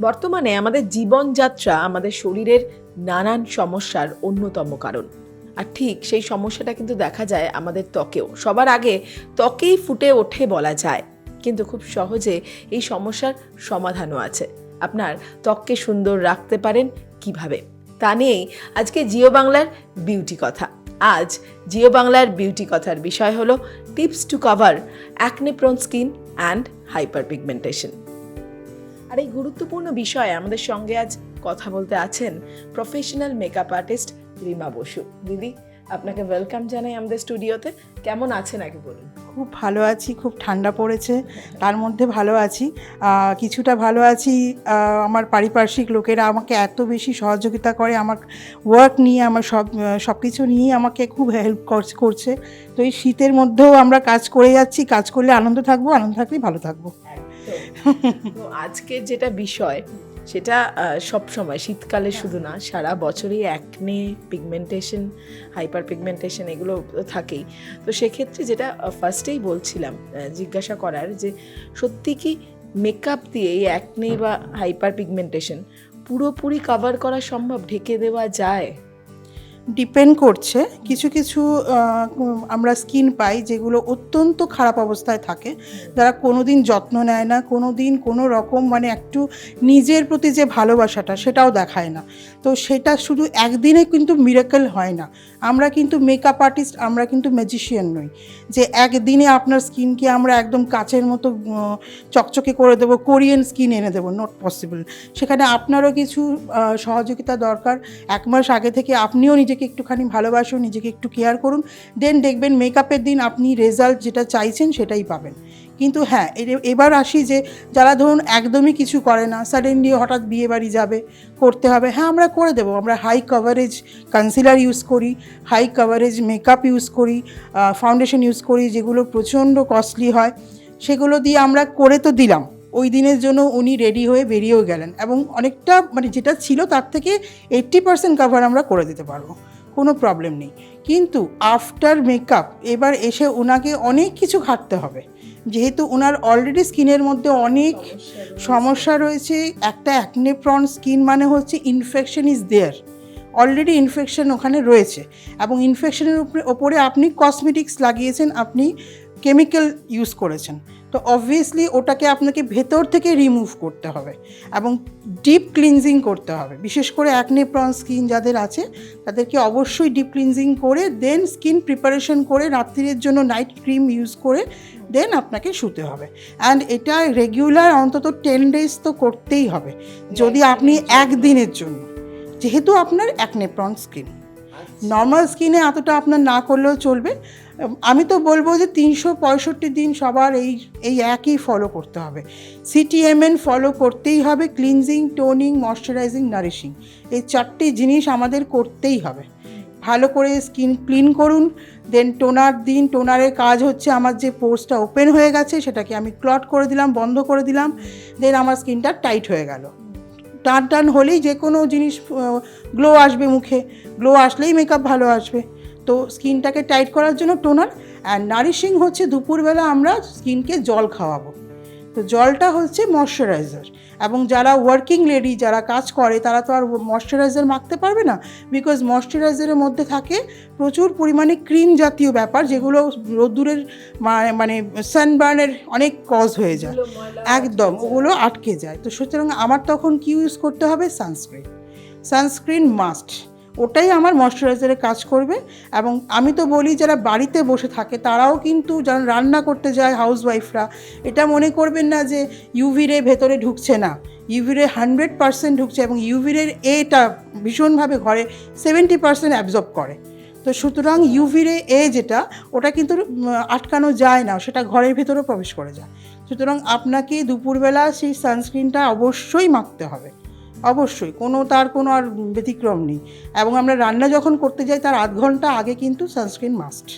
বর্তমানে আমাদের জীবনযাত্রা আমাদের শরীরের নানান সমস্যার অন্যতম কারণ। আর ঠিক সেই সমস্যাটা কিন্তু দেখা যায় আমাদের ত্বকেও। সবার আগে ত্বকেই ফুটে ওঠে বলা যায়। কিন্তু খুব সহজে এই সমস্যার সমাধানও আছে। আপনার ত্বককে সুন্দর রাখতে পারেন কীভাবে? তা নিয়েই আজকে জিও বাংলার বিউটি কথা। আজ জিও বাংলার বিউটি কথার বিষয় হলো tips to cover acne prone skin and hyper pigmentation. আর এই গুরুত্বপূর্ণ বিষয়ে আমাদের সঙ্গে আজ কথা বলতে আছেন professional makeup artist Rima Basu. দিদি, আপনাকে ওয়েলকাম জানাই আমাদের স্টুডিওতে কেমন আছেন আগে বলুন? খুব ভালো আছি, খুব ঠান্ডা পড়েছে, তার মধ্যে ভালো আছি। কিছুটা ভালো আছি আমার পারিপার্শ্বিক লোকেরা আমাকে এত বেশি সহযোগিতা করে, আমার ওয়ার্ক নিয়ে, আমার সব সব কিছু নিয়েই আমাকে খুব হেল্প করছে। তো এই শীতের মধ্যেও আমরা কাজ করে যাচ্ছি, কাজ করলে আনন্দ থাকব, আনন্দ থাকলেই ভালো থাকব। তো আজকের যেটা বিষয়, সেটা সব সময়, শীতকালে শুধু না, সারা বছরই অ্যাকনে পিগমেন্টেশন হাইপার পিগমেন্টেশন এগুলো থাকেই। তো সেক্ষেত্রে যেটা ফার্স্টেই বলছিলাম জিজ্ঞাসা করার যে, সত্যি কি মেকআপ দিয়ে এই অ্যাকনে বা হাইপার পিগমেন্টেশন পুরোপুরি কভার করা সম্ভব? ঢেকে দেওয়া যায়? ডিপেন্ড করছে, কিছু কিছু আমরা স্কিন পাই যেগুলো অত্যন্ত খারাপ অবস্থায় থাকে, যারা কোনো দিন যত্ন নেয় না কোনো দিন কোনো রকম মানে একটু নিজের প্রতি যে ভালোবাসাটা সেটাও দেখায় না। তো সেটা শুধু একদিনে কিন্তু মিরাকেল হয় না। আমরা কিন্তু মেকআপ আর্টিস্ট আমরা কিন্তু ম্যাজিশিয়ান নই। যে একদিনে আপনার স্কিনকে আমরা একদম কাচের মতো চকচকে করে দেবো কোরিয়ান স্কিন এনে দেবো নট পসিবল সেখানে আপনারও কিছু সহযোগিতা দরকার। এক মাস আগে থেকে আপনিও নিজেকে একটুখানি ভালোবাসুন, নিজেকে একটু কেয়ার করুন দেন দেখবেন মেকআপের দিন আপনি রেজাল্ট যেটা চাইছেন সেটাই পাবেন। কিন্তু হ্যাঁ এবার আসি যে যারা ধরুন একদমই কিছু করে না সাডেনলি হঠাৎ বিয়ে বাড়ি যাবে, করতে হবে হ্যাঁ আমরা করে দেবো। আমরা হাই কভারেজ কনসিলার ইউজ করি হাই কভারেজ মেকআপ ইউজ করি ফাউন্ডেশন ইউজ করি, যেগুলো প্রচণ্ড কস্টলি হয়, সেগুলো দিয়ে আমরা করে তো দিলাম। ওই দিনের জন্য উনি রেডি হয়ে বেরিয়েও গেলেন এবং অনেকটা মানে যেটা ছিল তার থেকে এইট্টি পার্সেন্ট কাভার আমরা করে দিতে পারব, কোনো প্রবলেম নেই। কিন্তু আফটার মেকআপ এবার এসে ওনাকে অনেক কিছু খাটতে হবে। যেহেতু ওনার অলরেডি স্কিনের মধ্যে অনেক সমস্যা রয়েছে, একটা অ্যাকনেপ্রন স্কিন মানে হচ্ছে infection is there already infection ওখানে রয়েছে। এবং ইনফেকশনের উপরে, ওপরে আপনি কসমেটিক্স লাগিয়েছেন, আপনি কেমিক্যাল ইউজ করেছেন। তো অবভিয়াসলি ওটাকে আপনাকে ভেতর থেকে রিমুভ করতে হবে এবং ডিপ ক্লিনজিং করতে হবে। বিশেষ করে অ্যাকনে প্রন স্কিন যাদের আছে তাদেরকে অবশ্যই ডিপ ক্লিনজিং করে দেন স্কিন প্রিপারেশন করে রাত্রির জন্য নাইট ক্রিম ইউজ করে দেন আপনাকে শুতে হবে। অ্যান্ড এটা রেগুলার অন্তত টেন ডেজ তো করতেই হবে যদি আপনি একদিনের জন্য। যেহেতু আপনার অ্যাকনে প্রন স্কিন নর্মাল স্কিনে এতটা আপনার না করলেও চলবে আমি তো বলব যে তিনশো পঁয়ষট্টি দিন সবার এই এই একই ফলো করতে হবে। সিটিএমএন ফলো করতেই হবে ক্লিনজিং টোনিং ময়শ্চারাইজিং নারিশিং এই চারটি জিনিস আমাদের করতেই হবে। ভালো করে স্কিন ক্লিন করুন দেন টোনার দিন। টোনারের কাজ হচ্ছে আমার যে পোর্সটা ওপেন হয়ে গেছে, সেটাকে আমি ক্লট করে দিলাম, বন্ধ করে দিলাম দেন আমার স্কিনটা টাইট হয়ে গেল। টান টান হলেই যে কোনো জিনিস গ্লো আসবে মুখে। গ্লো আসলেই মেকআপ ভালো আসবে। তো স্কিনটাকে টাইট করার জন্য টোনার অ্যান্ড নারিশিং হচ্ছে দুপুরবেলা আমরা স্কিনকে জল খাওয়াবো। তো জলটা হচ্ছে ময়শ্চারাইজার এবং যারা ওয়ার্কিং লেডি যারা কাজ করে তারা তো আর ময়শ্চারাইজার মাখতে পারবে না বিকজ ময়শ্চারাইজারের মধ্যে থাকে প্রচুর পরিমাণে ক্রিম জাতীয় ব্যাপার যেগুলো রোদ্দুরের মানে সানবার্নের অনেক কজ হয়ে যায়। একদম ওগুলো আটকে যায়। তো সুতরাং আমার তখন কি ইউজ করতে হবে? সানস্ক্রিন সানস্ক্রিন মাস্ট ওটাই আমার ময়শ্চারাইজারে কাজ করবে এবং আমি তো বলি যারা বাড়িতে বসে থাকে, তারাও কিন্তু যারা রান্না করতে যায় হাউসওয়াইফরা এটা মনে করবেন না যে ইউভি রে ভেতরে ঢুকছে না। ইউভি রে হান্ড্রেড পার্সেন্ট ঢুকছে এবং ইউভি রের এটা ভীষণভাবে ঘরে সেভেন্টি পার্সেন্ট অ্যাবজর্ব করে। তো সুতরাং ইউভি রে এ যেটা, ওটা কিন্তু আটকানো যায় না, সেটা ঘরের ভেতরে প্রবেশ করে যায়। সুতরাং আপনাকে দুপুরবেলা সেই সানস্ক্রিনটা অবশ্যই মাখতে হবে। অবশ্যই, কোনো তার কোনো আর ব্যতিক্রম নেই। এবং আমরা রান্না যখন করতে যাই, তার আধ ঘণ্টা আগে কিন্তু সানস্ক্রিন মাস্ট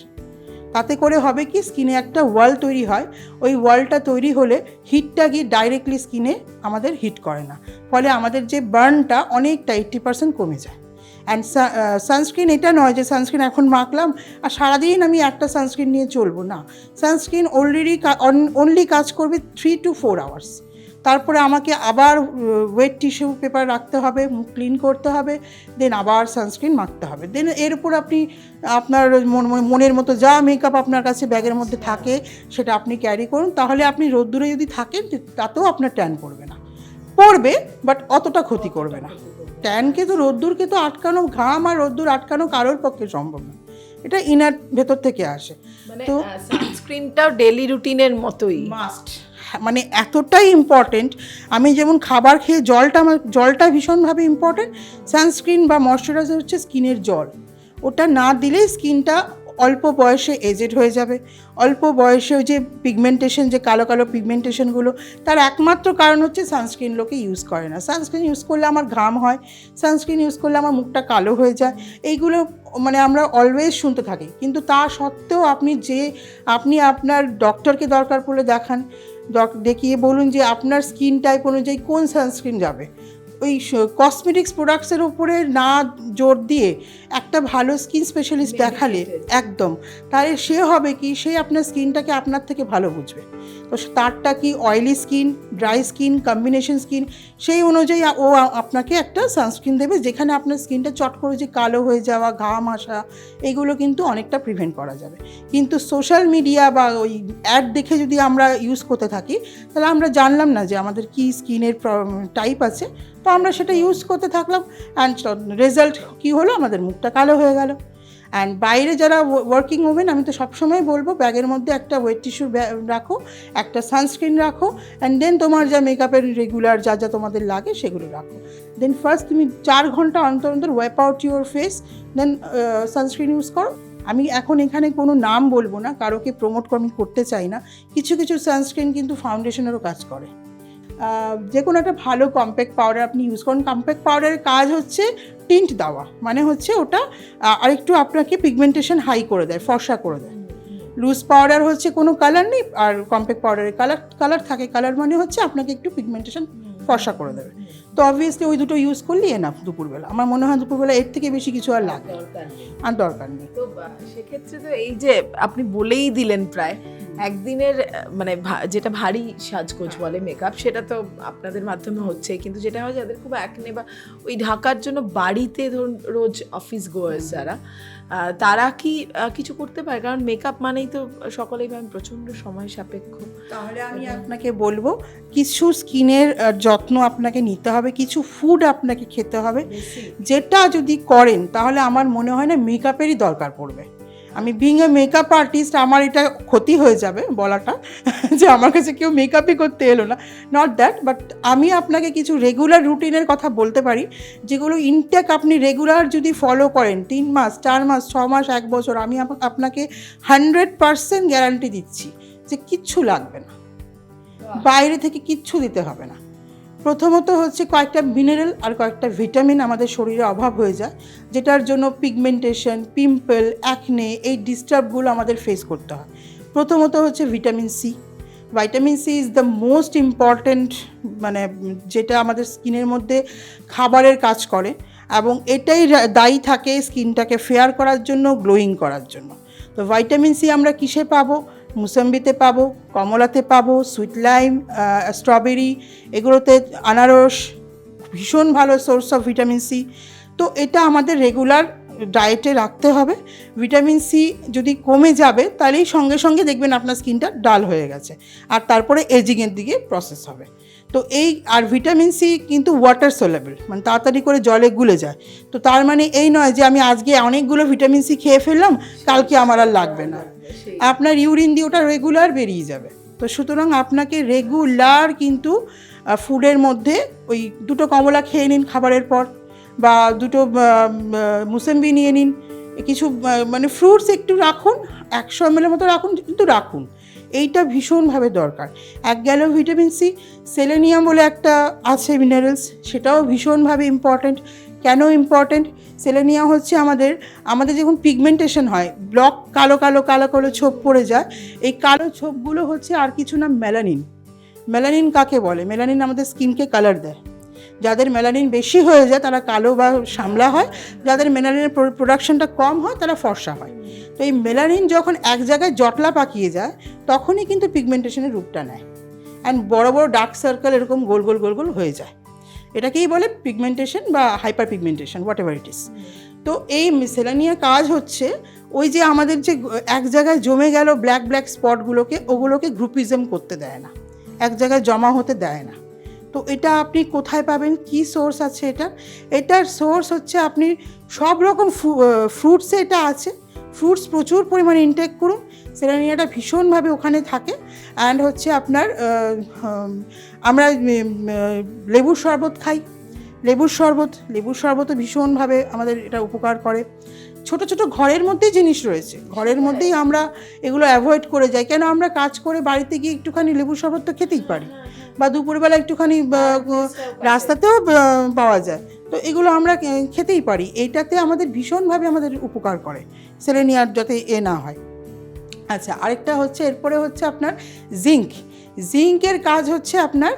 তাতে করে হবে কি স্কিনে একটা ওয়াল তৈরি হয়। ওই ওয়ালটা তৈরি হলে হিটটা গিয়ে ডাইরেক্টলি স্কিনে আমাদের হিট করে না। ফলে আমাদের যে বার্নটা অনেকটা এইট্টি পার্সেন্ট কমে যায়। অ্যান্ড সানস্ক্রিন এটা নয় যে সানস্ক্রিন এখন মাখলাম, আর সারাদিন আমি একটা সানস্ক্রিন নিয়ে চলবো, না। সানস্ক্রিন অলরেডি অনলি কাজ করবে থ্রি টু ফোর আওয়ার্স তারপরে আমাকে আবার ওয়েট টিস্যু পেপার রাখতে হবে মুখ ক্লিন করতে হবে দেন আবার সানস্ক্রিন মাখতে হবে। দেন এর উপর আপনি আপনার মন- মন- মনের মতো যা মেকআপ আপনার কাছে ব্যাগের মধ্যে থাকে সেটা আপনি ক্যারি করুন। তাহলে আপনি রোদ্দুরে যদি থাকেন তাতেও আপনার ট্যান পড়বে না। পড়বে বাট অতটা ক্ষতি করবে না। ট্যানকে তো রোদ্দুরকে তো আটকানো ঘাম আর রোদ্দুর আটকানো কারোর পক্ষে সম্ভব না। এটা ইনার ভেতর থেকে আসে। মানে তো সানস্ক্রিনটাও ডেলি রুটিনের মতোই। মাস্ট মানে এতটাই ইম্পর্টেন্ট আমি যেমন খাবার খেয়ে জলটা আমার, জলটা ভীষণভাবে ইম্পর্টেন্ট সানস্ক্রিন বা ময়শ্চারাইজার হচ্ছে স্কিনের জল। ওটা না দিলে স্কিনটা অল্প বয়সে এজেড হয়ে যাবে। অল্প বয়সে ওই যে পিগমেন্টেশন যে কালো কালো পিগমেন্টেশনগুলো তার একমাত্র কারণ হচ্ছে সানস্ক্রিন লোকে ইউজ করে না। সানস্ক্রিন ইউজ করলে আমার ঘাম হয় সানস্ক্রিন ইউজ করলে আমার মুখটা কালো হয়ে যায়। এইগুলো মানে আমরা অলওয়েজ শুনতে থাকি। কিন্তু তা সত্ত্বেও আপনি যে, আপনি আপনার ডক্টরকে দরকার পড়লে দেখান। দেখিয়ে বলুন যে আপনার স্কিন টাইপ অনুযায়ী কোন সানস্ক্রিন যাবে। ওই কসমেটিক্স প্রোডাক্টসের উপরে না জোর দিয়ে একটা ভালো স্কিন স্পেশালিস্ট দেখালে একদম তাহলে সে হবে কি? সে আপনার স্কিনটাকে আপনার থেকে ভালো বুঝবে। তো তারটা কি oily skin dry skin combination skin সেই অনুযায়ী ও আপনাকে একটা সানস্ক্রিন দেবে যেখানে আপনার স্কিনটা চট করে যে কালো হয়ে যাওয়া ঘাম আসা এগুলো কিন্তু অনেকটা প্রিভেন্ট করা যাবে। কিন্তু সোশ্যাল মিডিয়া বা ওই অ্যাড দেখে যদি আমরা ইউজ করতে থাকি তাহলে আমরা জানলাম না যে আমাদের কি স্কিনের টাইপ আছে। তো আমরা সেটা ইউজ করতে থাকলাম অ্যান্ড রেজাল্ট কী হলো? আমাদের মুখটা কালো হয়ে গেল। অ্যান্ড বাইরে যারা ওয়ার্কিং ওমেন আমি তো সবসময় বলব, ব্যাগের মধ্যে একটা ওয়েট টিস্যু রাখো, একটা সানস্ক্রিন রাখো অ্যান্ড দেন তোমার যা মেকআপের রেগুলার যা যা তোমাদের লাগে সেগুলো রাখো। দেন ফার্স্ট তুমি চার ঘণ্টা অন্তর অন্তর wipe out your face then sunscreen use করো। আমি এখন এখানে কোনো নাম বলব না, কারোকে প্রমোট আমি করতে চাই না। কিছু কিছু সানস্ক্রিন কিন্তু ফাউন্ডেশনেরও কাজ করে। যে কোনো একটা ভালো কম্প্যাক্ট পাউডার আপনি ইউজ করুন। কম্প্যাক্ট পাউডারের কাজ হচ্ছে টিন্ট দেওয়া। মানে হচ্ছে ওটা আরেকটু আপনাকে পিগমেন্টেশন হাই করে দেয়, ফর্সা করে দেয়। লুজ পাউডার হচ্ছে কোনো কালার নেই, আর কম্প্যাক্ট পাউডারের কালার কালার থাকে। কালার মানে হচ্ছে আপনাকে একটু পিগমেন্টেশন ফর্সা করে দেবে। তো অবভিয়াসলি ওই দুটো ইউজ করলেই এনাফ দুপুরবেলা। আমার মনে হয় দুপুরবেলা এর থেকে বেশি কিছু আর লাগে দরকার আর দরকার নেই। তো সেক্ষেত্রে তো এই যে আপনি বলেই দিলেন প্রায় একদিনের মানে যেটা ভারী সাজগোজ বলে মেকআপ সেটা তো আপনাদের মাধ্যমে হচ্ছে কিন্তু যেটা হয় যাদের খুব একনে বা ওই ঢাকার জন্য বাড়িতে ধরুন রোজ অফিস গোয়ার্স যারা তারা কি কিছু করতে পারে? কারণ মেকআপ মানেই তো সকলেই ভাবেন প্রচণ্ড সময় সাপেক্ষ। তাহলে আমি আপনাকে বলব কিছু স্কিনের যত্ন আপনাকে নিতে হবে কিছু ফুড আপনাকে খেতে হবে। যেটা যদি করেন তাহলে আমার মনে হয় না মেকআপেরই দরকার পড়বে। আমি বিং এ মেকআপ আর্টিস্ট আমার এটা ক্ষতি হয়ে যাবে বলাটা যে আমার কাছে কেউ মেকআপই করতে এলো না। নট দ্যাট বাট আমি আপনাকে কিছু রেগুলার রুটিনের কথা বলতে পারি যেগুলো ইনটেক আপনি রেগুলার যদি ফলো করেন তিন মাস চার মাস ছ মাস এক বছর আমি আপ- আপনাকে হান্ড্রেড পারসেন্ট গ্যারান্টি দিচ্ছি যে কিচ্ছু লাগবে না। বাইরে থেকে কিচ্ছু দিতে হবে না। প্রথমত হচ্ছে কয়েকটা মিনারেল আর কয়েকটা ভিটামিন আমাদের শরীরে অভাব হয়ে যায়, যেটার জন্য পিগমেন্টেশন পিম্পল অ্যাকনে এই ডিস্টার্বগুলো আমাদের ফেস করতে হয়। প্রথমত হচ্ছে vitamin C vitamin C is the most important মানে যেটা আমাদের স্কিনের মধ্যে খাবারের কাজ করে এবং এটাই দায়ী থাকে স্কিনটাকে ফেয়ার করার জন্য গ্লোয়িং করার জন্য। তো ভাইটামিন সি আমরা কিসে পাবো? মুসাম্বিতে পাবো, কমলাতে পাবো সুইট লাইম স্ট্রবেরি এগুলোতে আনারস, ভীষণ ভালো সোর্স অফ ভিটামিন সি তো এটা আমাদের রেগুলার ডায়েটে রাখতে হবে। ভিটামিন সি যদি কমে যাবে, তাহলেই সঙ্গে সঙ্গে দেখবেন আপনার স্কিনটা ডাল হয়ে গেছে। আর তারপরে এজিংয়ের দিকে প্রসেস হবে। তো এই আর ভিটামিন সি কিন্তু ওয়াটার সোলেবল মানে তাড়াতাড়ি করে জলে গুলে যায়। তো তার মানে এই নয় যে আমি আজকে অনেকগুলো ভিটামিন সি খেয়ে ফেললাম, কালকে আমার আর লাগবে না। আপনার ইউরিন দিয়ে ওটা রেগুলার বেরিয়ে যাবে। তো সুতরাং আপনাকে রেগুলার কিন্তু ফুডের মধ্যে ওই দুটো কমলা খেয়ে নিন খাবারের পর, বা দুটো মুসম্বি নিয়ে নিন। কিছু মানে ফ্রুটস একটু রাখুন, একশো এমএলের মতো রাখুন, কিন্তু রাখুন। এইটা ভীষণভাবে দরকার। এক গেল ভিটামিন সি, সেলেনিয়াম বলে একটা আছে মিনারেলস সেটাও ভীষণভাবে ইম্পর্ট্যান্ট কেন ইম্পর্ট্যান্ট সেলেনিয়াম হচ্ছে আমাদের আমাদের যখন পিগমেন্টেশন হয় ব্লক কালো কালো কালো কালো ছোপ পড়ে যায়, এই কালো ছোপগুলো হচ্ছে আর কিছু না মেলানিন মেলানিন কাকে বলে? মেলানিন আমাদের স্কিনকে কালার দেয়। যাদের মেলানিন বেশি হয়ে যায়, তারা কালো বা সামলা হয়। যাদের মেলানিনের প্রোডাকশনটা কম হয়, তারা ফর্সা হয়। তো এই মেলানিন যখন এক জায়গায় জটলা পাকিয়ে যায় তখনই কিন্তু পিগমেন্টেশনের রূপটা নেয়। অ্যান্ড বড় বড় ডার্ক সার্কেল এরকম গোল গোল গোল গোল হয়ে যায়। এটাকেই বলে পিগমেন্টেশন বা hyper pigmentation whatever it is তো এই সেলানিয়া কাজ হচ্ছে, ওই যে আমাদের যে এক জায়গায় জমে গেল ব্ল্যাক ব্ল্যাক স্পটগুলোকে ওগুলোকে গ্রুপিজম করতে দেয় না। এক জায়গায় জমা হতে দেয় না। তো এটা আপনি কোথায় পাবেন? কি সোর্স আছে এটা? এটার সোর্স হচ্ছে আপনি সব রকম ফ্রুটসে এটা আছে। ফ্রুটস প্রচুর পরিমাণে ইনটেক করুন। সেরানিয়াটা ভীষণভাবে ওখানে থাকে। অ্যান্ড হচ্ছে আপনার আমরা লেবুর শরবত খাই। লেবুর শরবত লেবুর শরবতও ভীষণভাবে আমাদের এটা উপকার করে। ছোট ছোট ঘরের মধ্যেই জিনিস রয়েছে। ঘরের মধ্যেই আমরা এগুলো অ্যাভয়েড করে যাই। কেন আমরা কাজ করে বাড়িতে গিয়ে একটুখানি লেবুর শরবত তো খেতেই পারি। বা দুপুরবেলা একটুখানি রাস্তাতেও পাওয়া যায়। তো এগুলো আমরা খেতেই পারি। এইটাতে আমাদের ভীষণভাবে আমাদের উপকার করে, সেলেনিয়ার যাতে এ না হয়। আচ্ছা আরেকটা হচ্ছে, এরপরে হচ্ছে আপনার জিঙ্ক। জিঙ্কের কাজ হচ্ছে আপনার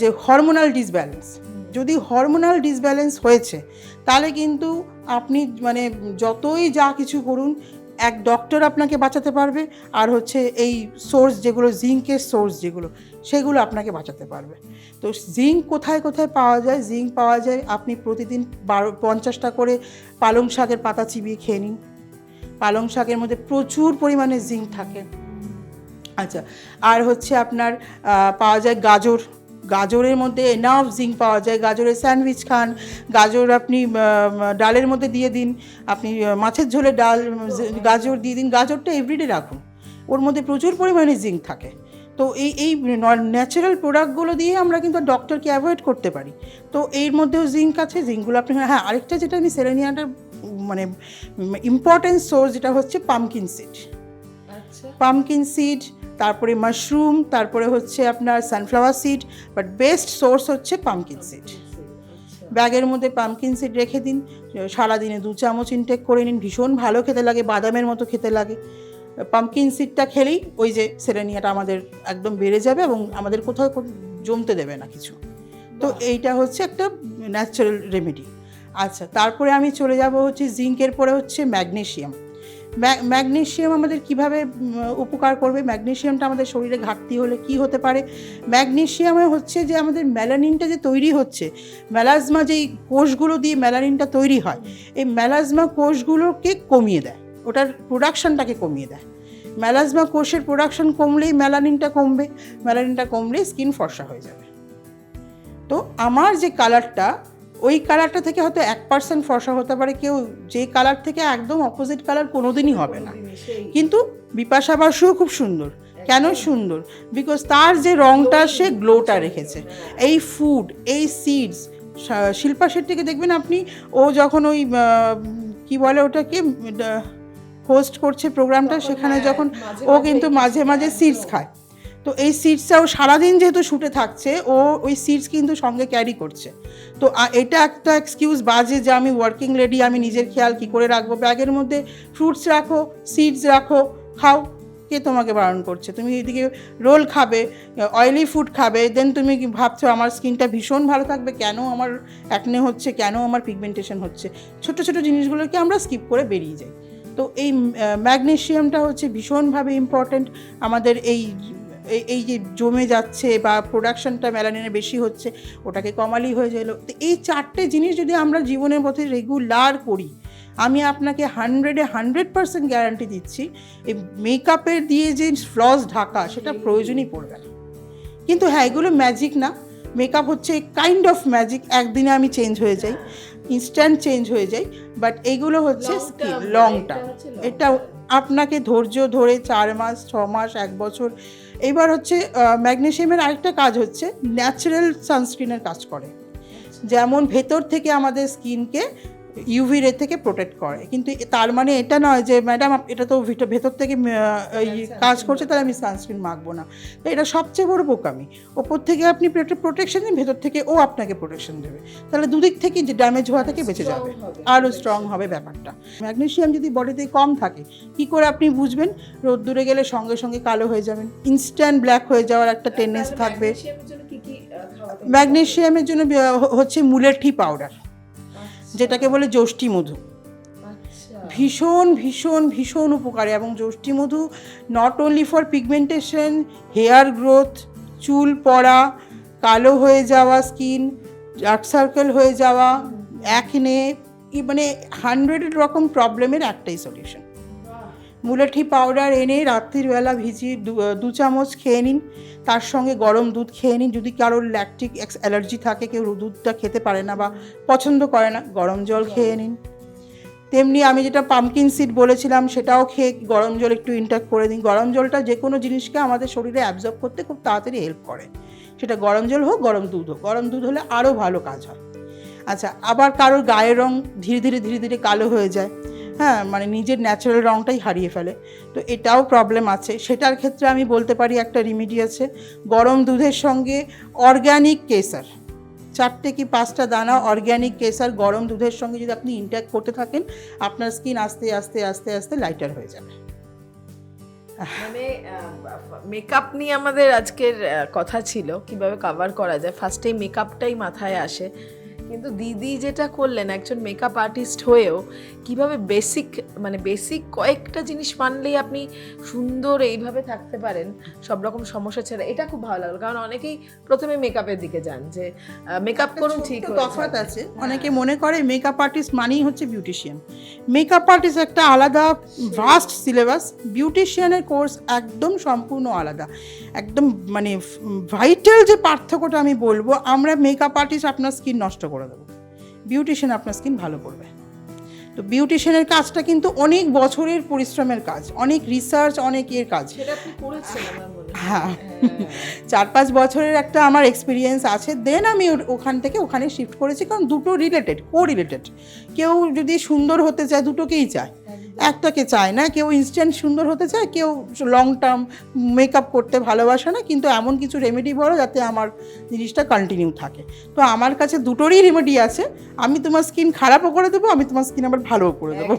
যে হরমোনাল ডিসব্যালেন্স। যদি হরমোনাল ডিসব্যালেন্স হয়েছে, তাহলে কিন্তু আপনি মানে যতই যা কিছু করুন, এক ডক্টর আপনাকে বাঁচাতে পারবে। আর হচ্ছে এই সোর্স যেগুলো, জিঙ্কের সোর্স যেগুলো সেগুলো আপনাকে বাঁচাতে পারবে। তো জিঙ্ক কোথায় কোথায় পাওয়া যায়? জিঙ্ক পাওয়া যায় আপনি প্রতিদিন বারো, পঞ্চাশটা করে পালং শাকের পাতা চিবিয়ে খেয়ে নিন। পালং শাকের মধ্যে প্রচুর পরিমাণে জিঙ্ক থাকে। আচ্ছা আর হচ্ছে আপনার পাওয়া যায় গাজর। গাজরের মধ্যে এনাফ জিঙ্ক পাওয়া যায়। গাজরের স্যান্ডউইচ খান। গাজর আপনি ডালের মধ্যে দিয়ে দিন। আপনি মাছের ঝোলে ডাল, গাজর দিয়ে দিন। গাজরটা এভরিডে রাখুন। ওর মধ্যে প্রচুর পরিমাণে জিঙ্ক থাকে। তো এই এই ন্যাচারাল প্রোডাক্টগুলো দিয়ে আমরা কিন্তু ডক্টরকে অ্যাভয়েড করতে পারি। তো এর মধ্যেও জিঙ্ক আছে জিঙ্কগুলো আপনি হ্যাঁ আরেকটা যেটা আমি সেরেনিয়াটার মানে ইম্পর্টেন্ট সোর্স যেটা হচ্ছে পামকিন সিড আচ্ছা। পামকিন সিড তারপরে মাশরুম তারপরে হচ্ছে আপনার sunflower seed but best source হচ্ছে পামকিন সিড ব্যাগের মধ্যে পামকিন সিড রেখে দিন সারাদিনে দু চামচ ইনটেক করে নিন ভীষণ ভালো খেতে লাগে বাদামের মতো খেতে লাগে। পামকিন সিডটা খেলেই ওই যে সেরেনিয়াটা আমাদের একদম বেড়ে যাবে এবং আমাদের কোথাও জমতে দেবে না কিছু। তো এইটা হচ্ছে একটা ন্যাচারাল রেমেডি আচ্ছা তারপরে আমি চলে যাব হচ্ছে জিঙ্কের পরে হচ্ছে ম্যাগনেশিয়াম ম্যাগনেশিয়াম আমাদের কীভাবে উপকার করবে? ম্যাগনেশিয়ামটা আমাদের শরীরে ঘাটতি হলে কি হতে পারে? ম্যাগনেশিয়ামে হচ্ছে যে আমাদের ম্যালানিনটা যে তৈরি হচ্ছে ম্যালাজমা যেই কোষগুলো দিয়ে ম্যালানিনটা তৈরি হয় এই ম্যালাজমা কোষগুলোকে কমিয়ে দেয়। ওটার প্রোডাকশনটাকে কমিয়ে দেয়। ম্যালাজমা কোষের প্রোডাকশন কমলেই ম্যালানিনটা কমবে ম্যালানিনটা কমলে স্কিন ফর্সা হয়ে যাবে। তো আমার যে কালারটা ওই কালারটা থেকে হয়তো এক পার্সেন্ট ফর্সা হতে পারে কেউ যে কালার থেকে একদম অপোজিট কালার কোনোদিনই হবে না। কিন্তু বিপাশা বাসুও খুব সুন্দর। কেন সুন্দর? বিকজ তার যে রংটা সে গ্লোটা রেখেছে। এই ফুড এই সিডস শিল্পা শেট্টিকে দেখবেন আপনি ও যখন ওই কি বলে ওটাকে হোস্ট করছে প্রোগ্রামটা সেখানে যখন ও কিন্তু মাঝে মাঝে সিডস খায়। তো এই সিডসটাও সারাদিন যেহেতু শুটে থাকছে ও ওই সিডস কিন্তু সঙ্গে ক্যারি করছে। তো এটা একটা এক্সকিউজ বাজে যে আমি ওয়ার্কিং লেডি আমি নিজের খেয়াল কি করে রাখব? ব্যাগের মধ্যে ফ্রুটস রাখো সিডস রাখো খাও কে তোমাকে বারণ করছে? তুমি এদিকে রোল খাবে অয়েলি ফুড খাবে দেন তুমি কি ভাবছ আমার স্কিনটা ভীষণ ভালো থাকবে? কেন আমার অ্যাকনে হচ্ছে? কেন আমার পিগমেন্টেশন হচ্ছে? ছোট ছোট জিনিসগুলোকে আমরা স্কিপ করে বেরিয়ে যাই। তো এই ম্যাগনেশিয়ামটা হচ্ছে ভীষণভাবে ইম্পর্ট্যান্ট আমাদের এই, এই- যে জমে যাচ্ছে বা প্রোডাকশনটা মেলানিনে বেশি হচ্ছে, ওটাকে কমালেই হয়ে গেলো তো এই চারটে জিনিস যদি আমরা জীবনের পথে রেগুলার করি, আমি আপনাকে হান্ড্রেডে হান্ড্রেড পার্সেন্ট গ্যারান্টি দিচ্ছি এই মেকআপের দিয়ে যে ফ্লস ঢাকা, সেটা প্রয়োজনই পড়বে না। কিন্তু হ্যাঁ এগুলো ম্যাজিক না। মেকআপ হচ্ছে কাইন্ড অফ ম্যাজিক একদিনে আমি চেঞ্জ হয়ে যাই। ইনস্ট্যান্ট চেঞ্জ হয়ে যায় বাট এগুলো হচ্ছে স্কিল লং টার্ম এটা আপনাকে ধৈর্য ধরে চার মাস ছ মাস এক বছর এবার হচ্ছে ম্যাগনেশিয়ামের আরেকটা কাজ হচ্ছে ন্যাচারাল সানস্ক্রিনের কাজ করে। যেমন ভেতর থেকে আমাদের স্কিনকে ইউভি রে থেকে প্রোটেক্ট করে। কিন্তু তার মানে এটা নয় যে ম্যাডাম এটা তো ভিতর- ভেতর থেকে কাজ করছে তাহলে আমি সানস্ক্রিন মাখবো না। তো এটা সবচেয়ে বড় বোকামি। ওপর থেকে আপনি প্রোটেকশন দিন ভেতর থেকে ও আপনাকে প্রোটেকশন দেবে। তাহলে দুদিক থেকে যে ড্যামেজ হওয়া থেকে বেঁচে যাবে। আরও স্ট্রং হবে ব্যাপারটা। ম্যাগনেশিয়াম যদি বডিতে কম থাকে কি করে আপনি বুঝবেন? রোদ্দুরে গেলে সঙ্গে সঙ্গে কালো হয়ে যাবেন। ইনস্ট্যান্ট ব্ল্যাক হয়ে যাওয়ার একটা টেন্ডেন্সি থাকবে? ম্যাগনেশিয়ামের জন্য হচ্ছে মুলেঠি পাউডার যেটাকে বলে যষ্টি মধু। আচ্ছা। ভীষণ ভীষণ ভীষণ উপকারী এবং যষ্টি মধু not only for pigmentation hair growth চুল পড়া কালো হয়ে যাওয়া স্কিন ডার্ক সার্কেল হয়ে যাওয়া একনে মানে হান্ড্রেড রকম প্রবলেমের একটাই সলিউশন মুলেঠি পাউডার এনে রাত্রিবেলা ভিজিয়ে দু- চামচ খেয়ে নিন। তার সঙ্গে গরম দুধ খেয়ে নিন। যদি কারোর ল্যাকটিক অ্যালার্জি থাকে, কেউ দুধটা খেতে পারে না বা পছন্দ করে না, গরম জল খেয়ে নিন। তেমনি আমি যেটা পামকিন সিড বলেছিলাম, সেটাও খেয়ে গরম জল একটু ইনটেক করে দিন। গরম জলটা যে কোনো জিনিসকে আমাদের শরীরে অ্যাবজর্ব করতে খুব তাড়াতাড়ি হেল্প করে। সেটা গরম জল হোক, গরম দুধ হোক। গরম দুধ হলে আরও ভালো কাজ হয়। আচ্ছা আবার কারোর গায়ের রং ধীরে ধীরে ধীরে ধীরে কালো হয়ে যায়। হ্যাঁ মানে নিজের ন্যাচারাল রংটাই হারিয়ে ফেলে। তো এটাও প্রবলেম আছে। সেটার ক্ষেত্রে আমি বলতে পারি একটা রিমিডি আছে। গরম দুধের সঙ্গে অর্গ্যানিক কেসার। চারটে কি পাঁচটা দানা অর্গ্যানিক কেসার গরম দুধের সঙ্গে যদি আপনি ইনট্যাক্ট করতে থাকেন, আপনার স্কিন আস্তে আস্তে আস্তে আস্তে লাইটার হয়ে যাবে। মানে মেকআপ নিয়ে আমাদের আজকের কথা ছিল, কীভাবে কভার করা যায়। ফার্স্টেই মেকআপটাই মাথায় আসে। কিন্তু দিদি যেটা করলেন একজন মেকআপ আর্টিস্ট হয়েও কীভাবে বেসিক মানে বেসিক কয়েকটা জিনিস মানলেই আপনি সুন্দর এইভাবে থাকতে পারেন সব রকম সমস্যা ছেড়ে এটা খুব ভালো লাগল। কারণ অনেকেই প্রথমে মেকআপের দিকে যান যে মেকআপ করুন ঠিক তফাৎ আছে। অনেকে মনে করে মেকআপ আর্টিস্ট মানেই হচ্ছে বিউটিশিয়ান মেকআপ আর্টিস্ট একটা আলাদা ভাস্ট সিলেবাস বিউটিশিয়ানের কোর্স একদম সম্পূর্ণ আলাদা। একদম মানে ভাইটাল যে পার্থক্যটা আমি বলব আমরা মেকআপ আর্টিস্ট আপনার স্কিন নষ্ট করে দেবো। বিউটিশিয়ান আপনার স্কিন ভালো করবে। তো বিউটিশিয়ানের কাজটা কিন্তু অনেক বছরের পরিশ্রমের কাজ অনেক রিসার্চ অনেক এর কাজ। হয়। হ্যাঁ। চার পাঁচ বছরের একটা আমার এক্সপিরিয়েন্স আছে দেন আমি ওখান থেকে ওখানে শিফট করেছি কারণ দুটো রিলেটেড কো রিলেটেড কেউ যদি সুন্দর হতে চায় দুটোকেই চায়। একটাকে চায় না কেউ ইনস্ট্যান্ট সুন্দর হতে চায় কেউ লং টার্ম মেকআপ করতে ভালোবাসে না কিন্তু এমন কিছু রেমেডি বলো যাতে আমার জিনিসটা কন্টিনিউ থাকে। তো আমার কাছে দুটোরই রেমেডি আছে আমি তোমার স্কিন খারাপও করে দেবো আমি তোমার স্কিন আবার ভালোও করে দেবো।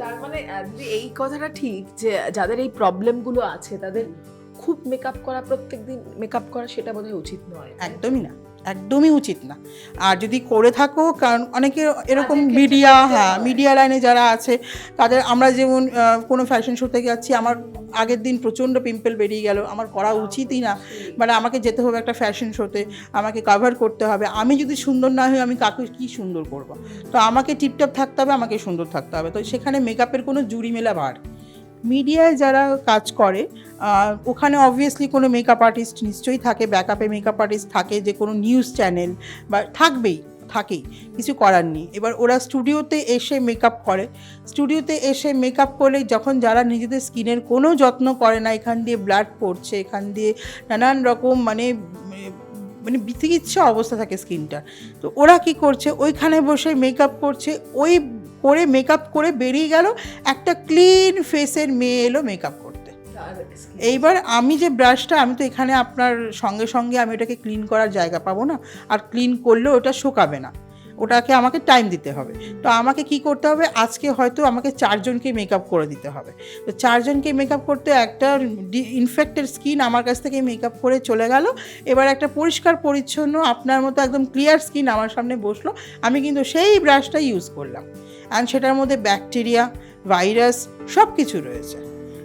তার মানে এই কথাটা ঠিক যে যাদের এই প্রবলেমগুলো আছে তাদের খুব মেকআপ করা প্রত্যেকদিন মেকআপ করা সেটা বোধহয় উচিত নয়। একদমই না। একদমই উচিত না। আর যদি করে থাকো কারণ অনেকে এরকম মিডিয়া হ্যাঁ মিডিয়া লাইনে যারা আছে তাদের আমরা যেমন কোনো ফ্যাশন শোতে যাচ্ছি আমার আগের দিন প্রচণ্ড পিম্পল বেরিয়ে গেল আমার করা উচিতই না। মানে আমাকে যেতে হবে একটা ফ্যাশন শোতে আমাকে কভার করতে হবে। আমি যদি সুন্দর না হই আমি কাকে কি সুন্দর করব? তো আমাকে টিপটপ থাকতে হবে আমাকে সুন্দর থাকতে হবে। তো সেখানে মেকআপের কোনো জুড়ি মেলা ভার মিডিয়ায় যারা কাজ করে ওখানে অবভিয়াসলি কোনো মেকআপ আর্টিস্ট নিশ্চয়ই থাকে ব্যাকআপে মেকআপ আর্টিস্ট থাকে, যে কোনো নিউজ চ্যানেল বা থাকবেই, থাকেই, কিছু করার নেই। এবার ওরা স্টুডিওতে এসে মেকআপ করে। স্টুডিওতে এসে মেকআপ করলে যখন যারা নিজেদের স্কিনের কোনো যত্ন করে না, এখান দিয়ে ব্লাড পড়ছে, এখান দিয়ে নানান রকম মানে মানে বিচিকিৎসা অবস্থা থাকে স্কিনটা তো ওরা কি করছে? ওইখানে বসে মেকআপ করছে, ওই করে মেকআপ করে বেরিয়ে গেল, একটা ক্লিন ফেসের মেয়ে এলো মেকআপ করতে। এইবার আমি যে ব্রাশটা আমি তো এখানে আপনার সঙ্গে সঙ্গে আমি ওটাকে ক্লিন করার জায়গা পাবো না, আর ক্লিন করলেও ওটা শুকাবে না। ওটাকে আমাকে টাইম দিতে হবে। তো আমাকে কি করতে হবে? আজকে হয়তো আমাকে চারজনকে মেকআপ করে দিতে হবে। তো চারজনকে মেকআপ করতে একটা ইনফেক্টেড স্কিন আমার কাছ থেকে মেকআপ করে চলে গেল। এবার একটা পরিষ্কার পরিচ্ছন্ন, আপনার মতো একদম ক্লিয়ার স্কিন আমার সামনে বসল। আমি কিন্তু সেই ব্রাশটা ইউজ করলাম। অ্যান্ড সেটার মধ্যে ব্যাকটেরিয়া ভাইরাস সব কিছু রয়েছে।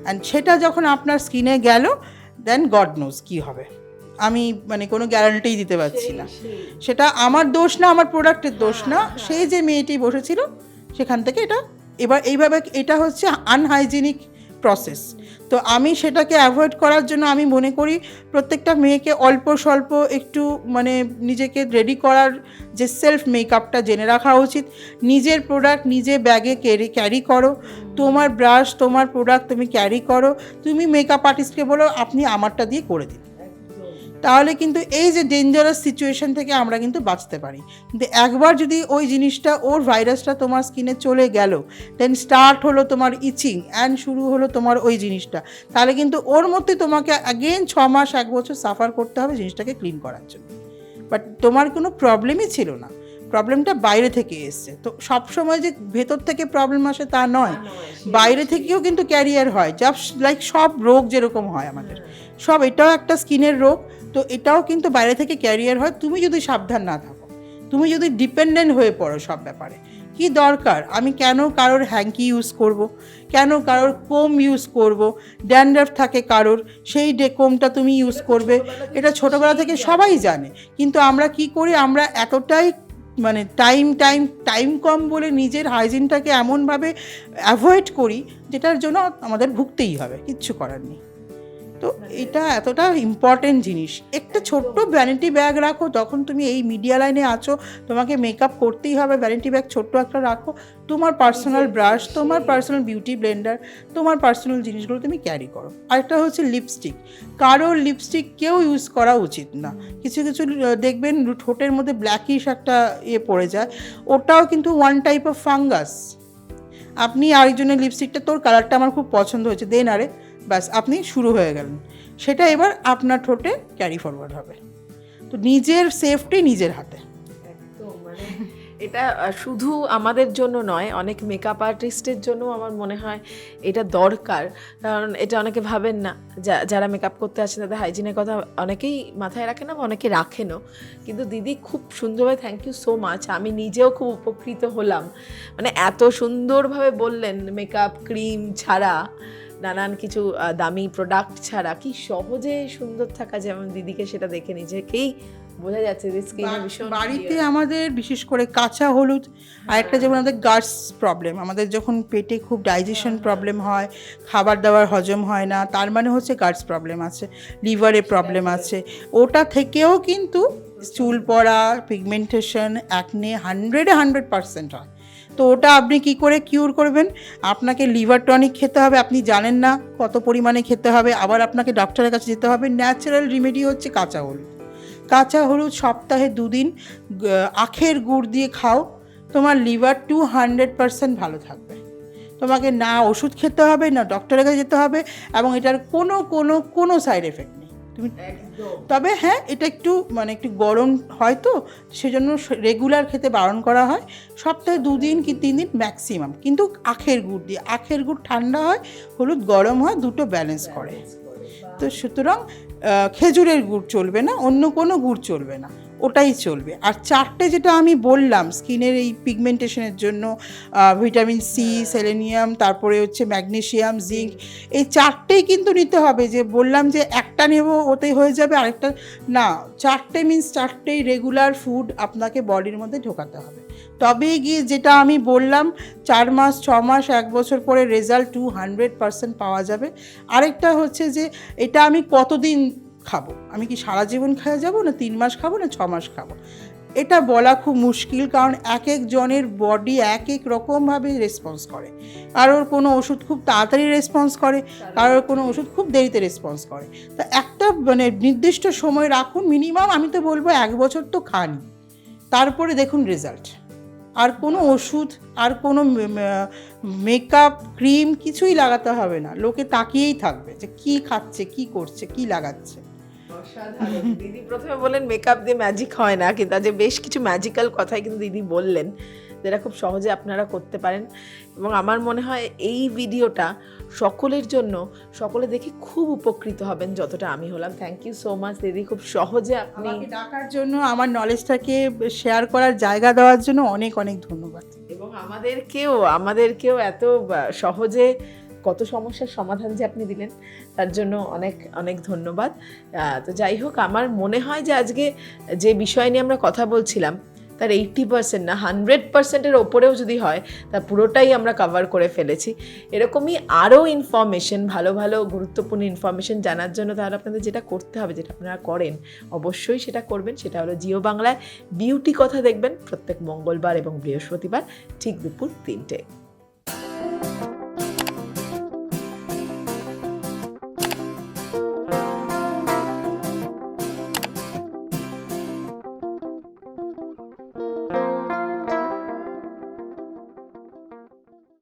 অ্যান্ড সেটা যখন আপনার স্কিনে গেল দেন গড নোজ কী হবে। আমি মানে কোনো গ্যারান্টিই দিতে পারছি না। সেটা আমার দোষ না আমার প্রোডাক্টের দোষ না। সেই যে মেয়েটি বসেছিল সেখান থেকে এটা এবার এইভাবে এটা হচ্ছে আনহাইজেনিক প্রসেস তো আমি সেটাকে অ্যাভয়েড করার জন্য আমি মনে করি প্রত্যেকটা মেয়েকে অল্প স্বল্প একটু মানে নিজেকে রেডি করার যে সেলফ মেকআপটা জেনে রাখা উচিত। নিজের প্রোডাক্ট নিজে ব্যাগে ক্যারি ক্যারি করো। তোমার ব্রাশ তোমার প্রোডাক্ট তুমি ক্যারি করো। তুমি মেকআপ আর্টিস্টকে বলো, আপনি আমারটা দিয়ে করে দিন। তাহলে কিন্তু এই যে ডেঞ্জারাস সিচুয়েশন থেকে আমরা কিন্তু বাঁচতে পারি। কিন্তু একবার যদি ওই জিনিসটা ওর ভাইরাসটা তোমার স্কিনে চলে গেল দেন স্টার্ট হলো তোমার ইচিং অ্যান্ড শুরু হলো তোমার ওই জিনিসটা তাহলে কিন্তু ওর মধ্যে তোমাকে অ্যাগেন ছ মাস এক বছর সাফার করতে হবে জিনিসটাকে ক্লিন করার জন্য। বাট তোমার কোনো প্রবলেমই ছিল না। প্রবলেমটা বাইরে থেকে এসছে। তো সবসময় যে ভেতর থেকে প্রবলেম আসে তা নয়। বাইরে থেকেও কিন্তু ক্যারিয়ার হয়। যা লাইক সব রোগ যেরকম হয় আমাদের। সব এটাও একটা স্কিনের রোগ। তো এটাও কিন্তু বাইরে থেকে ক্যারিয়ার হয়। তুমি যদি সাবধান না থাকো, তুমি যদি ডিপেন্ডেন্ট হয়ে পড়ো সব ব্যাপারে, কি দরকার? আমি কেন কারোর হ্যাঙ্কি ইউজ করব। কেন কারোর কোম ইউজ করব। ড্যান্ড্রাফ থাকে কারোর, সেই ডে কোমটা তুমি ইউজ করবে। এটা ছোটোবেলা থেকে সবাই জানে। কিন্তু আমরা কি করি? আমরা এতটাই মানে টাইম টাইম টাইম কম বলে নিজের হাইজিনটাকে এমনভাবে অ্যাভয়েড করি, যেটার জন্য আমাদের ভুগতেই হবে, কিচ্ছু করার নেই। তো এটা এতটা ইম্পর্টেন্ট জিনিস। একটা ছোট্ট ভ্যানিটি ব্যাগ রাখো তখন তুমি এই মিডিয়া লাইনে আছো তোমাকে মেকআপ করতেই হবে ভ্যানিটি ব্যাগ ছোট্ট একটা রাখো। তোমার পার্সোনাল ব্রাশ তোমার পার্সোনাল বিউটি ব্লেন্ডার তোমার পার্সোনাল জিনিসগুলো তুমি ক্যারি করো। আরেকটা হচ্ছে লিপস্টিক কারোর লিপস্টিক কেউ ইউজ করা উচিত না। কিছু কিছু দেখবেন ঠোঁটের মধ্যে ব্ল্যাকিশ একটা ইয়ে পড়ে যায়। ওটাও কিন্তু ওয়ান টাইপ অফ ফাঙ্গাস আপনি আরেকজনের লিপস্টিকটা তোর কালারটা আমার খুব পছন্দ হয়েছে দেন আরে। ব্যাস, আপনি শুরু হয়ে গেলেন। সেটা এবার আপনার ঠোঁটে ক্যারি ফরওয়ার্ড হবে। তো নিজের সেফটি নিজের হাতে। মানে এটা শুধু আমাদের জন্য নয়, অনেক মেকআপ আর্টিস্টের জন্য আমার মনে হয় এটা দরকার। কারণ এটা অনেকে ভাবেন না যারা মেকআপ করতে আসেন তাদের হাইজিনের কথা অনেকেই মাথায় রাখে না অনেকে রাখেনও। কিন্তু দিদি খুব সুন্দরভাবে থ্যাংক ইউ সো মাচ আমি নিজেও খুব উপকৃত হলাম। মানে এত সুন্দরভাবে বললেন মেকআপ ক্রিম ছাড়া। নানান কিছু দামি প্রোডাক্ট ছাড়া কি সহজে সুন্দর থাকা যেমন দিদিকে সেটা দেখে নিজেকেই বোঝা যাচ্ছে যে স্কিনে ভীষণ বাড়িতে আমাদের বিশেষ করে কাঁচা হলুদ আর একটা যেমন আমাদের গার্ডস প্রবলেম আমাদের যখন পেটে খুব ডাইজেশন প্রবলেম হয় খাবার দাবার হজম হয় না তার মানে হচ্ছে গার্ডস প্রবলেম আছে লিভারে প্রবলেম আছে। ওটা থেকেও কিন্তু চুল পড়া পিগমেন্টেশন অ্যাকনে হান্ড্রেডে হান্ড্রেড পার্সেন্ট হয়। তো ওটা আপনি কি করে কিউর করবেন? আপনাকে লিভার টনিক খেতে হবে, আপনি জানেন না কত পরিমাণে খেতে হবে, আবার আপনাকে ডক্টরের কাছে যেতে হবে। ন্যাচারাল রিমেডি হচ্ছে কাঁচা হলুদ। কাঁচা হলুদ সপ্তাহে দুদিন আখের গুড় দিয়ে খাও, তোমার লিভার টু হান্ড্রেড পারসেন্ট ভালো থাকবে। তোমাকে না ওষুধ খেতে হবে, না ডক্টরের কাছে যেতে হবে, এবং এটার কোনো কোনো কোনো সাইড এফেক্ট নেই। তুমি তবে হ্যাঁ এটা একটু মানে একটু গরম হয় তো সেজন্য রেগুলার খেতে বারণ করা হয়। সপ্তাহে দুদিন কি তিন দিন ম্যাক্সিমাম কিন্তু আখের গুড় দিয়ে আখের গুড় ঠান্ডা হয় হলুদ গরম হয় দুটো ব্যালেন্স করে। তো সুতরাং খেজুরের গুড় চলবে না অন্য কোনো গুড় চলবে না। ওটাই চলবে। আর চারটে যেটা আমি বললাম, স্কিনের এই পিগমেন্টেশনের জন্য ভিটামিন সি সেলেনিয়াম তারপরে হচ্ছে ম্যাগনেশিয়াম জিঙ্ক এই চারটেই কিন্তু নিতে হবে। যে বললাম যে একটা নেব, ওতেই হয়ে যাবে, আরেকটা না, চারটে মিন্স চারটেই রেগুলার ফুড আপনাকে বডির মধ্যে ঢোকাতে হবে। তবে গিয়ে যেটা আমি বললাম, চার মাস, ছ মাস, এক বছর পরে রেজাল্ট টু হান্ড্রেড পারসেন্ট পাওয়া যাবে। আরেকটা হচ্ছে যে, এটা আমি কতদিন খাব। আমি কি সারা জীবন খেয়ে যাব না তিন মাস খাব না ছ মাস খাব? এটা বলা খুব মুশকিল কারণ এক এক জনের বডি এক এক রকমভাবে রেসপন্স করে। কারোর কোনো ওষুধ খুব তাড়াতাড়ি রেসপন্স করে, কারোর কোনো ওষুধ খুব দেরিতে রেসপন্স করে। তা একটা মানে নির্দিষ্ট সময় রাখুন মিনিমাম আমি তো বলব এক বছর তো খান তারপরে দেখুন রেজাল্ট আর কোনো ওষুধ, আর কোনো মেকআপ ক্রিম কিছুই লাগাতে হবে না। লোকে তাকিয়েই থাকবে যে কি খাচ্ছে, কি করছে, কি লাগাচ্ছে। অসাধারণ। দিদি প্রথমে বললেন মেকআপ দিয়ে ম্যাজিক হয় না। কিন্তু আজ বেশ কিছু ম্যাজিক্যাল কথাই কিন্তু দিদি বললেন যেটা খুব সহজে আপনারা করতে পারেন। এবং আমার মনে হয় এই ভিডিওটা সকলের জন্য সকলে দেখে খুব উপকৃত হবেন যতটা আমি হলাম। থ্যাংক ইউ সো মাচ দিদি। খুব সহজে আপনি ডাকার জন্য আমার নলেজটাকে শেয়ার করার জায়গা দেওয়ার জন্য অনেক অনেক ধন্যবাদ। এবং আমাদেরকেও আমাদেরকেও এত সহজে কত সমস্যার সমাধান যে আপনি দিলেন, তার জন্য অনেক অনেক ধন্যবাদ। তো যাই হোক, আমার মনে হয় যে আজকে যে বিষয় নিয়ে আমরা কথা বলছিলাম, তার এইট্টি পার্সেন্ট না হান্ড্রেড পার্সেন্টের ওপরেও যদি হয়, তা পুরোটাই আমরা কভার করে ফেলেছি। এরকমই আরও ইনফরমেশন ভালো ভালো, গুরুত্বপূর্ণ ইনফরমেশন জানার জন্য তাহলে আপনাদের যেটা করতে হবে, যেটা আপনারা করেন, অবশ্যই সেটা করবেন। সেটা হলো জিও বাংলায় বিউটি কথা দেখবেন প্রত্যেক মঙ্গলবার এবং বৃহস্পতিবার, ঠিক দুপুর তিনটে।